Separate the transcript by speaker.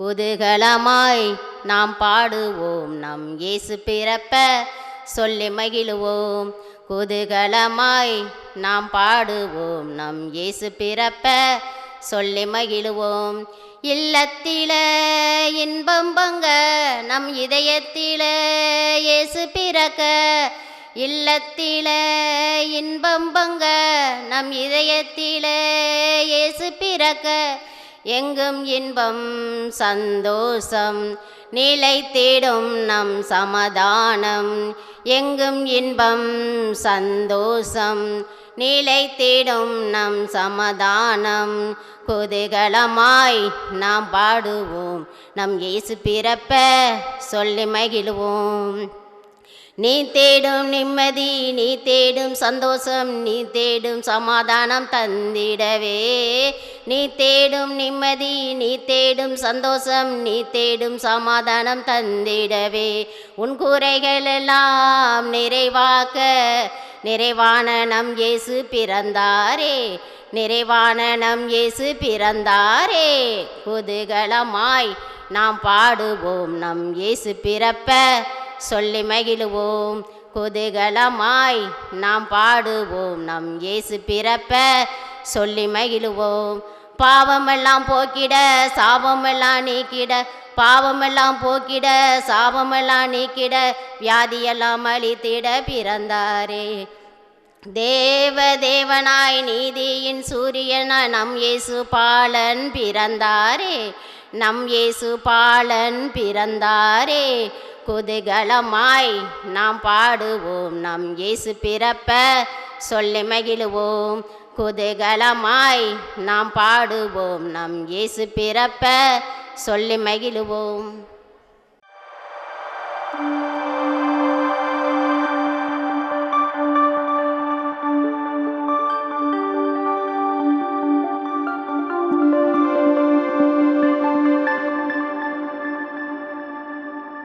Speaker 1: குதூகலமாய் நாம் பாடுவோம் நம் இயேசு பிறப்ப சொல்லி மகிழுவோம். குதூகலமாய் நாம் பாடுவோம் நம் இயேசு பிறப்ப சொல்லி மகிழுவோம். இல்லத்தில இன்பம் பங்க நம் இதயத்தில இயேசு பிறக்க. இல்லத்தில இன்பம் பங்க நம் இதயத்தில இயேசு பிறக்க. எங்கும் இன்பம் சந்தோஷம் நிலை தேடும் நம் சமாதானம். எங்கும் இன்பம் சந்தோஷம் நிலை தேடும் நம் சமாதானம். குதூகலமாய் நாம் பாடுவோம் நம் இயேசு பிறப்ப சொல்லி மகிழ்வோம். நீ தேடும் நிம்மதி நீ தேடும் சந்தோஷம் நீ தேடும் சமாதானம் தந்திடவே. நீ தேடும் நிம்மதி நீ தேடும் சந்தோஷம் நீ தேடும் சமாதானம் தந்திடவே. உன் குறைகள் எல்லாம் நிறைவாக்க நிறைவான நம் இயேசு பிறந்தாரே. நிறைவான நம் இயேசு பிறந்தாரே. குதூகலமாய் நாம் பாடுவோம் நம் இயேசு பிறப்ப. சொல்லி மகிழுவோம். குதூகலமாய் நாம் பாடுவோம். நம் இயேசு பிறப்ப சொல்லி மகிழுவோம். பாவமெல்லாம் போக்கிட சாபமெல்லாம் நீக்கிட பாவமெல்லாம் போக்கிட சாபமெல்லாம் நீக்கிட வியாதியெல்லாம் அழித்திட பிறந்தாரே. தேவ தேவனாய் நீதியின் சூரியனாய் நம் இயேசு பாலன் பிறந்தாரே. நம் இயேசு பாலன் பிறந்தாரே. குதூகலமாய் நாம் பாடுவோம் நம் இயேசு பிறப்ப சொல்லி மகிழுவோம். குதூகலமாய் நாம் பாடுவோம் நம் இயேசு பிறப்ப சொல்லி மகிழுவோம்.